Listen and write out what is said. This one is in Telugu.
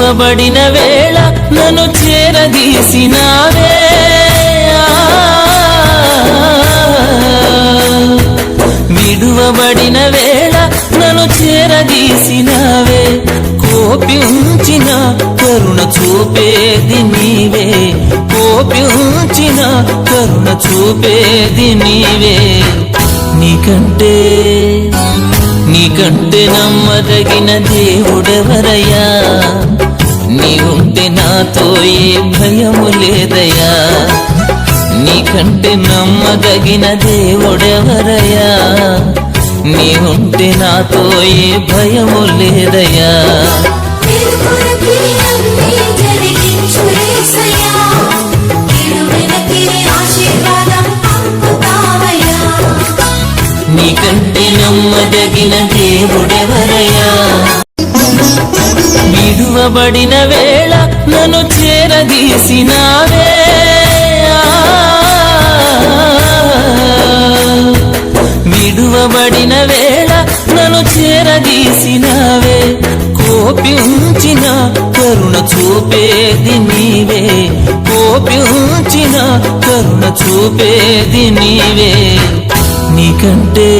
పిలువబడిన వేళ నన్ను చేరదీసినావే. విడువబడిన వేళ నన్ను చేరదీసినావే. కోపి ఉంచిన కరుణ చూపేది నీవే. కోపి ఉంచిన కరుణ చూపేది నీవే. నీకంటే నీకంటే నమ్మదగిన దేవుడెవరయ్యా? నీ ఉంటే నాతో ఏ భయము లేదయా నీకంటే నమ్మదగిన దేవుడెవరయ్యా? నీ ఉంటే నాతో ఏ భయము లేదయా నీకంటే నమ్మదగిన దేవుడెవరయ్యా? విడువబడిన వేళ నన్ను చేరదీసినావే. విడువబడిన వేళ నన్ను చేరదీసినావే. కోపించిన కరుణ చూపేది నీవే. కోపించిన కరుణ చూపేది నీవే. నీకంటే